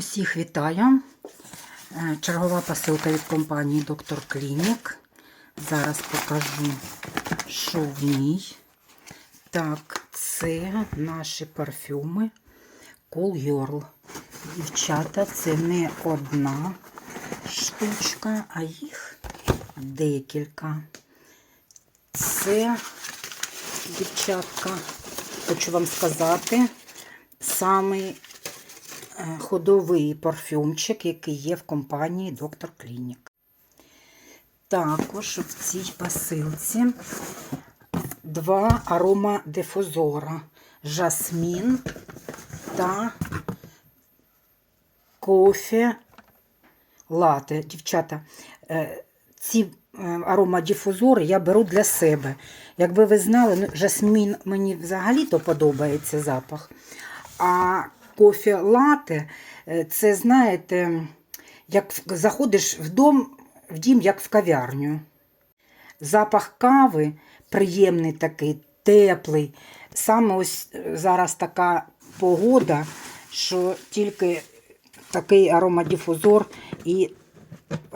Усіх вітаю. Е, Чергова посилка від компанії Доктор Клінік. Зараз покажу, що в ній. Так, це наші парфюми Cool Girl. Дівчата, це не одна штучка, а їх декілька. Це, дівчатка, хочу вам сказати, самий ходовий парфюмчик, який є в компанії Доктор Клінік. Також в цій посилці два аромадифузора жасмін та кофе лате. Дівчата, е, ці е, аромадифузори я беру для себе. Якби ви знали, ну, жасмін мені взагалі-то подобається запах. А кофе лате е, це, знаєте, як заходиш в дом, в дім, як в кав'ярню. Запах кави приємний такий, теплий. Саме ось е, зараз така погода, що тільки такий аромадифузор і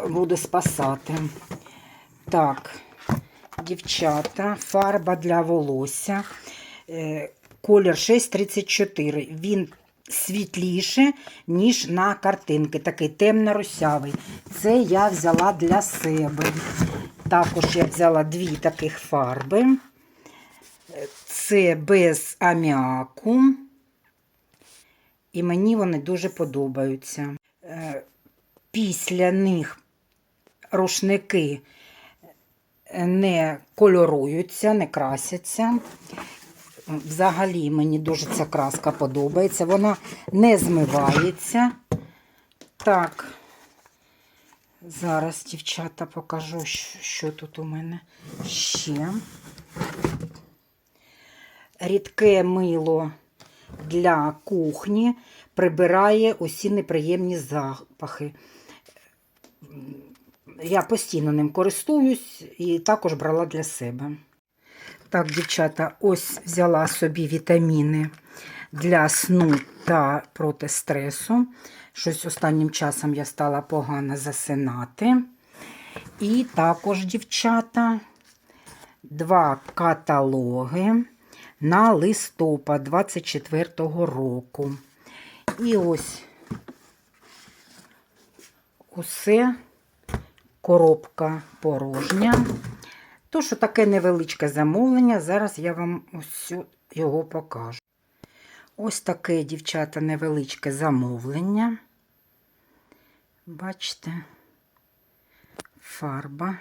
буде спасати. Так, дівчата, фарба для волосся. Е, Колір 634. Він світліше, ніж на картинки. Такий темно-русявий. Це я взяла для себе. Також я взяла дві таких фарби. Це без аміаку. І мені вони дуже подобаються. Е, Після них рушники не кольоруються, не красяться. Взагалі мені дуже ця краска подобається. Вона не змивається. Так, зараз, дівчата, покажу, що, тут у мене ще. Рідке мило для кухні прибирає усі неприємні запахи. Я постійно ним користуюсь і також брала для себе. Так, дівчата, ось взяла собі вітаміни для сну та проти стресу. Щось останнім часом я стала погано засинати. І також, дівчата, два каталоги на листопад 24-го року. І ось усе коробка порожня. То, що таке невеличке замовлення, зараз я вам ось його покажу. Ось таке, дівчата, невеличке замовлення. Бачите, фарба.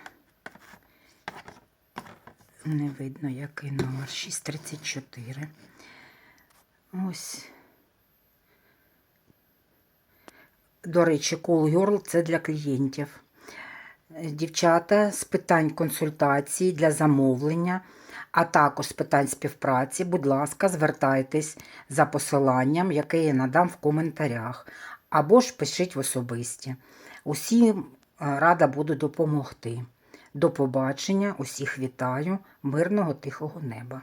Не видно, який номер. 634. Ось. До речі, Girl – це для клієнтів. Дівчата з питань консультації для замовлення, а також з питань співпраці, будь ласка, звертайтесь за посиланням, яке я надам в коментарях, або ж пишіть в особисті. Усім е, рада буду допомогти. До побачення, усіх вітаю, мирного тихого неба.